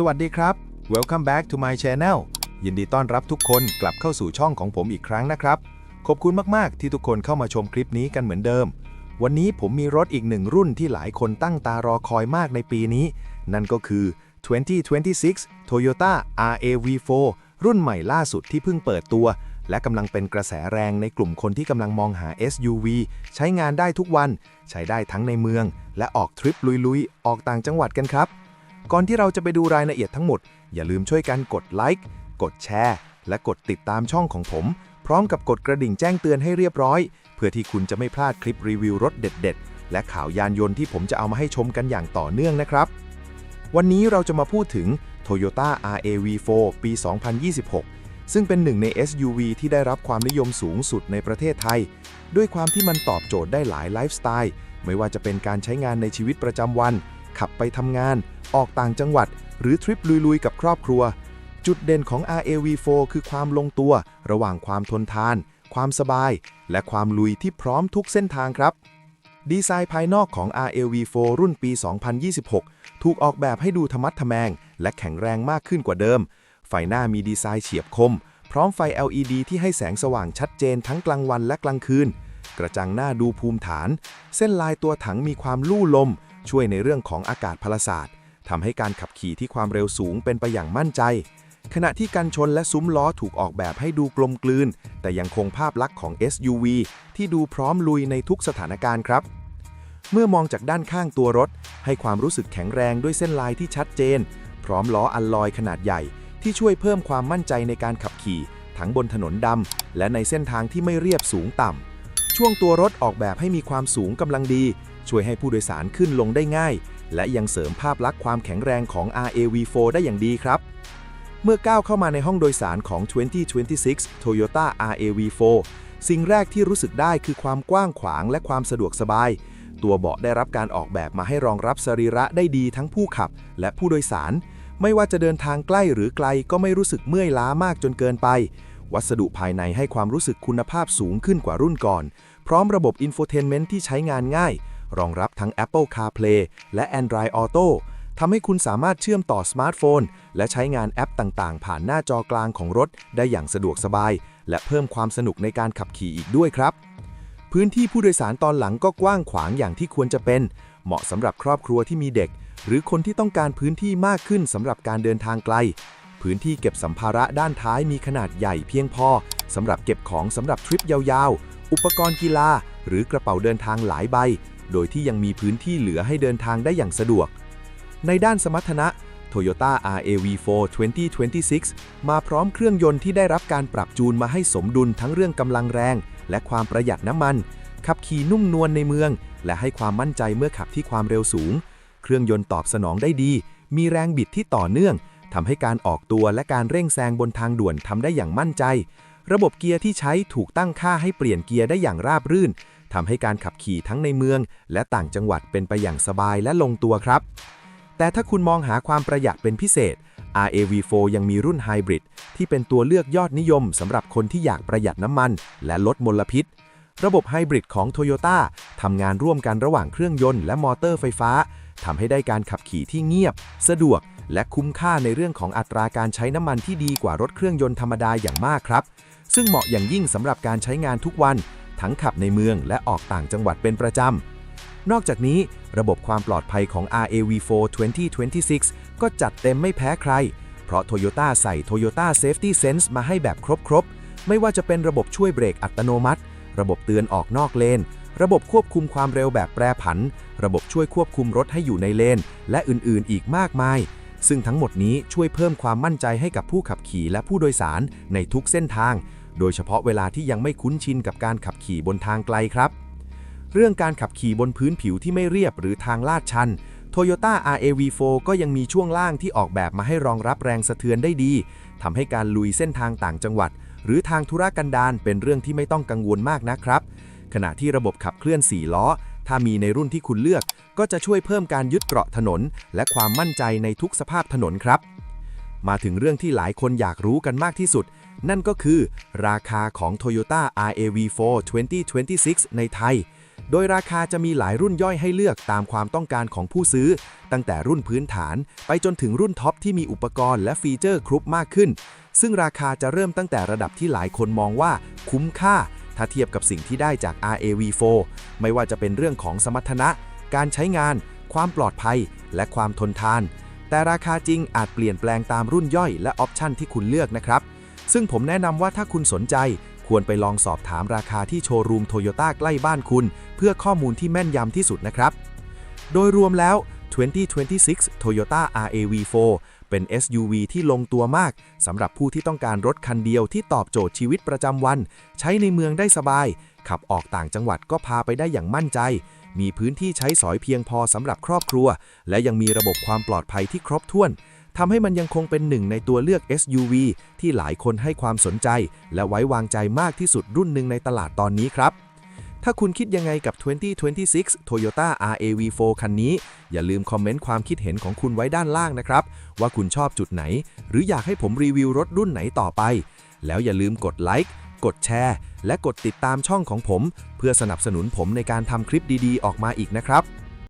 สวัสดีครับ Welcome back to my channel ยินดีต้อนรับทุกคนกลับเข้าสู่ช่องของผมอีกครั้งนะครับ ขอบคุณมากๆ ที่ทุกคนเข้ามาชมคลิปนี้กันเหมือนเดิม วันนี้ผมมีรถอีกหนึ่งรุ่นที่หลายคนตั้งตารอคอยมากในปีนี้ นั่นก็คือ 2026 Toyota RAV4 รุ่นใหม่ล่าสุดที่เพิ่งเปิดตัว และกำลังเป็นกระแสแรงในกลุ่มคนที่กำลังมองหา SUV ใช้งานได้ทุกวัน ใช้ได้ทั้งในเมือง และออกทริปลุยๆ ออกต่างจังหวัดกันครับ ก่อนที่เราจะไปดูรายละเอียดทั้งหมด อย่าลืมช่วยกันกดไลค์ กดแชร์ และกดติดตามช่องของผม พร้อมกับกดกระดิ่งแจ้งเตือนให้เรียบร้อย เพื่อที่คุณจะไม่พลาดคลิปรีวิวรถเด็ด ๆ และข่าวยานยนต์ที่ผมจะเอามาให้ชมกันอย่างต่อเนื่องนะครับ วันนี้เราจะมาพูดถึง Toyota RAV4 ปี 2026 ซึ่งเป็นหนึ่งใน SUV ที่ได้รับความนิยมสูงสุดในประเทศไทย ด้วยความที่มันตอบโจทย์ได้หลายไลฟ์สไตล์ ไม่ว่าจะเป็นการใช้งานในชีวิตประจำวัน ขับไปทำงาน ออกต่างจังหวัด หรือทริปลุยๆ กับครอบครัว จุดเด่นของ RAV4 คือความลงตัว ระหว่างความทนทาน ความสบาย และความลุยที่พร้อมทุกเส้นทางครับ ดีไซน์ภายนอกของ RAV4 รุ่นปี 2026 ถูกออกแบบให้ดูธรรมัดทแมง และแข็งแรงมากขึ้นกว่าเดิม ไฟหน้ามีดีไซน์เฉียบคม พร้อมไฟ LED ที่ให้แสงสว่างชัดเจนทั้งกลางวันและกลางคืนกระจังหน้าดูภูมิฐาน เส้นลายตัวถังมีความลู่ลม ช่วยในเรื่องของอากาศพลศาสตร์ทำให้การขับขี่ที่ความเร็วสูงเป็นไปอย่างมั่นใจ ขณะที่กันชนและซุ้มล้อถูกออกแบบให้ดูกลมกลืน แต่ยังคงภาพลักษณ์ของ SUV ที่ดูพร้อมลุยในทุกสถานการณ์ครับ เมื่อมองจากด้านข้างตัวรถ ให้ความรู้สึกแข็งแรงด้วยเส้นลายที่ชัดเจน พร้อมล้ออัลลอยขนาดใหญ่ ที่ช่วยเพิ่มความมั่นใจในการขับขี่ทั้งบนถนนดำและในเส้นทางที่ไม่เรียบสูงต่ำช่วงตัวรถออกแบบให้มีความสูงกำลังดี ช่วยให้ผู้โดยสารขึ้นลงได้ง่าย และยังเสริมภาพลักษณ์ความแข็งแรงของ RAV4 ได้อย่างดีครับ เมื่อก้าวเข้ามาในห้องโดยสารของ 2026 Toyota RAV4 สิ่งแรกที่รู้สึกได้คือความกว้างขวางและความสะดวกสบาย ตัวเบาะได้รับการออกแบบมาให้รองรับสรีระได้ดีทั้งผู้ขับ และผู้โดยสาร ไม่ว่าจะเดินทางใกล้หรือไกลก็ไม่รู้สึกเมื่อยล้ามากจนเกินไป วัสดุภายในให้ความรู้สึกคุณภาพสูงขึ้นกว่ารุ่นก่อน พร้อมระบบอินโฟเทนเมนต์ที่ใช้งานง่าย รองรับทั้ง Apple CarPlay และ Android Auto ทำให้คุณสามารถเชื่อมต่อสมาร์ทโฟน และใช้งานแอปต่างๆ ผ่านหน้าจอกลางของรถได้อย่างสะดวกสบาย และเพิ่มความสนุกในการขับขี่อีกด้วยครับ พื้นที่ผู้โดยสารตอนหลังก็กว้างขวางอย่างที่ควรจะเป็น เหมาะสำหรับครอบครัวที่มีเด็ก หรือคนที่ต้องการพื้นที่มากขึ้นสำหรับการเดินทางไกล พื้นที่เก็บสัมภาระด้านท้ายมีขนาดใหญ่เพียงพอสำหรับเก็บของสำหรับทริปยาวๆ อุปกรณ์กีฬา หรือกระเป๋าเดินทางหลายใบ โดยที่ยังมีพื้นที่เหลือให้เดินทางได้อย่างสะดวก ในด้านสมรรถนะ Toyota RAV4 2026 มาพร้อมเครื่องยนต์ที่ได้รับการปรับจูนมาให้สมดุลทั้งเรื่องกำลังแรง และความประหยัดน้ำมัน ขับขี่นุ่มนวลในเมือง และให้ความมั่นใจเมื่อขับที่ความเร็วสูง เครื่องยนต์ตอบสนองได้ดี มีแรงบิดที่ต่อเนื่องทำให้การออกตัวและการเร่งแซงบนทางด่วนทำได้อย่างมั่นใจ ระบบเกียร์ที่ใช้ถูกตั้งค่าให้เปลี่ยนเกียร์ได้อย่างราบรื่น ทำให้การขับขี่ทั้งในเมือง และต่างจังหวัดเป็นไปอย่างสบายและลงตัวครับ แต่ถ้าคุณมองหาความประหยัดเป็นพิเศษ RAV4 ยังมีรุ่นไฮบริดที่เป็นตัวเลือกยอดนิยมสำหรับคนที่อยากประหยัดน้ำมัน และลดมลพิษ ระบบไฮบริดของ Toyota ทำงานร่วมกันระหว่างเครื่องยนต์และมอเตอร์ไฟฟ้าทำให้ได้การขับขี่ที่เงียบ สะดวก และคุ้มค่าในเรื่องของอัตราการใช้น้ำมันที่ดีกว่ารถเครื่องยนต์ธรรมดาอย่างมากครับ ซึ่งเหมาะอย่างยิ่งสำหรับการใช้งานทุกวัน ทั้งขับในเมืองและออกต่างจังหวัดเป็นประจำ นอกจากนี้ระบบความปลอดภัยของ RAV4 2026 ก็จัดเต็มไม่แพ้ใคร เพราะ Toyota ใส่ Toyota Safety Sense มาให้แบบครบๆ ไม่ว่าจะเป็นระบบช่วยเบรกอัตโนมัติ ระบบเตือนออกนอกเลน ระบบควบคุมความเร็วแบบแปรผัน ระบบช่วยควบคุมรถให้อยู่ในเลน และอื่นๆ อีกมากมายซึ่งทั้งหมดนี้ช่วยเพิ่มความมั่นใจให้กับผู้ขับขี่และผู้โดยสารในทุกเส้นทาง โดยเฉพาะเวลาที่ยังไม่คุ้นชินกับการขับขี่บนทางไกลครับ เรื่องการขับขี่บนพื้นผิวที่ไม่เรียบหรือทางลาดชัน Toyota RAV4 ก็ยังมีช่วงล่างที่ออกแบบมาให้รองรับแรงสะเทือนได้ดีทำให้การลุยเส้นทางต่างจังหวัด หรือทางธุรกันดารเป็นเรื่องที่ไม่ต้องกังวลมากนะครับ ขณะที่ระบบขับเคลื่อน 4 ล้อ ถ้ามีในรุ่นที่คุณเลือก ก็จะช่วยเพิ่มการยึดเกราะถนน และความมั่นใจในทุกสภาพถนนครับ มาถึงเรื่องที่หลายคนอยากรู้กันมากที่สุด นั่นก็คือราคาของ Toyota RAV4 2026 ในไทย โดยราคาจะมีหลายรุ่นย่อยให้เลือกตามความต้องการของผู้ซื้อ ตั้งแต่รุ่นพื้นฐานไปจนถึงรุ่นท็อปที่มีอุปกรณ์และฟีเจอร์ครบมากขึ้น ซึ่งราคาจะเริ่มตั้งแต่ระดับที่หลายคนมองว่าคุ้มค่า ถ้าเทียบกับสิ่งที่ได้จาก RAV4 ไม่ว่าจะเป็นเรื่องของสมรรถนะ การใช้งาน ความปลอดภัย และความทนทาน แต่ราคาจริงอาจเปลี่ยนแปลงตามรุ่นย่อยและออปชันที่คุณเลือกนะครับ ซึ่งผมแนะนำว่าถ้าคุณสนใจ ควรไปลองสอบถามราคาที่โชว์รูมโตโยต้าใกล้บ้านคุณ เพื่อข้อมูลที่แม่นยำที่สุดนะครับ โดยรวมแล้ว 2026 Toyota RAV4 เป็น SUV ที่ลงตัวมากสำหรับผู้ที่ต้องการรถคันเดียวที่ตอบโจทย์ชีวิตประจำวัน ใช้ในเมืองได้สบาย ขับออกต่างจังหวัดก็พาไปได้อย่างมั่นใจ มีพื้นที่ใช้สอยเพียงพอสำหรับครอบครัว และยังมีระบบความปลอดภัยที่ครบถ้วน ทำให้มันยังคงเป็นหนึ่งในตัวเลือก SUV ที่หลายคนให้ความสนใจ และไว้วางใจมากที่สุดรุ่นหนึ่งในตลาดตอนนี้ครับ ถ้าคุณคิดยังไงกับ 2026 Toyota RAV4 คันนี้ อย่าลืมคอมเมนต์ความคิดเห็นของคุณไว้ด้านล่างนะครับ ว่าคุณชอบจุดไหน หรืออยากให้ผมรีวิวรถรุ่นไหนต่อไป แล้วอย่าลืมกดไลค์กดแชร์ และกดติดตามช่องของผม เพื่อสนับสนุนผมในการทำคลิปดีๆ ออกมาอีกนะครับ